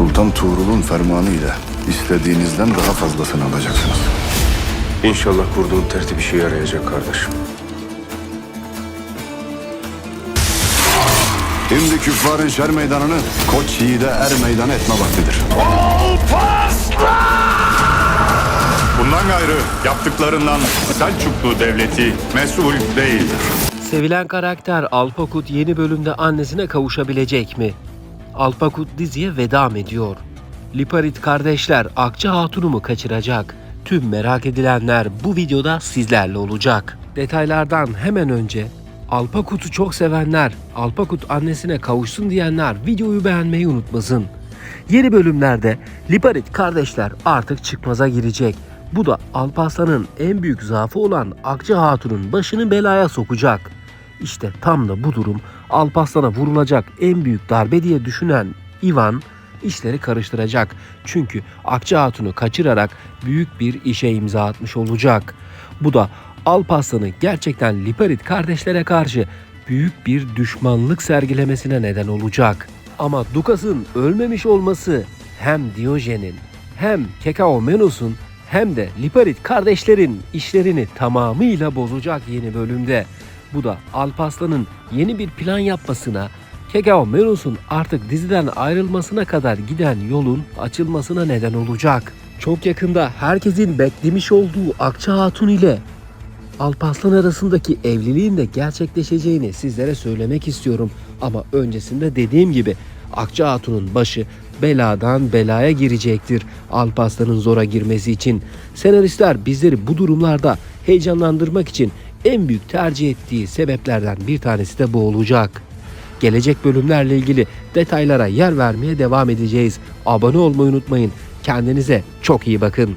Sultan Tuğrul'un fermanıyla istediğinizden daha fazlasını alacaksınız. İnşallah kurduğun tertip işe yarayacak kardeşim. Şimdi küffarın şer meydanını koç yiğide er meydanı etme vaktidir. Bundan gayrı yaptıklarından Selçuklu Devleti mesul değildir. Sevilen karakter Alpakut yeni bölümde annesine kavuşabilecek mi? Alpakut diziye veda mı ediyor? Liparit kardeşler Akça Hatun'u mu kaçıracak? Tüm merak edilenler bu videoda sizlerle olacak. Detaylardan hemen önce Alpakut'u çok sevenler, Alpakut annesine kavuşsun diyenler videoyu beğenmeyi unutmasın. Yeni bölümlerde Liparit kardeşler artık çıkmaza girecek. Bu da Alparslan'ın en büyük zaafı olan Akça Hatun'un başını belaya sokacak. İşte tam da bu durum Alparslan'a vurulacak en büyük darbe diye düşünen Ivan işleri karıştıracak. Çünkü Akça Hatun'u kaçırarak büyük bir işe imza atmış olacak. Bu da Alparslan'ı gerçekten Liparit kardeşlere karşı büyük bir düşmanlık sergilemesine neden olacak. Ama Dukas'ın ölmemiş olması hem Diyojen'in hem Kekaomenos'un hem de Liparit kardeşlerin işlerini tamamıyla bozacak yeni bölümde. Bu da Alparslan'ın yeni bir plan yapmasına, Kekaomenos'un artık diziden ayrılmasına kadar giden yolun açılmasına neden olacak. Çok yakında herkesin beklemiş olduğu Akça Hatun ile Alparslan arasındaki evliliğin de gerçekleşeceğini sizlere söylemek istiyorum. Ama öncesinde dediğim gibi Akça Hatun'un başı beladan belaya girecektir Alparslan'ın zora girmesi için. Senaristler bizleri bu durumlarda heyecanlandırmak için en büyük tercih ettiği sebeplerden bir tanesi de bu olacak. Gelecek bölümlerle ilgili detaylara yer vermeye devam edeceğiz. Abone olmayı unutmayın. Kendinize çok iyi bakın.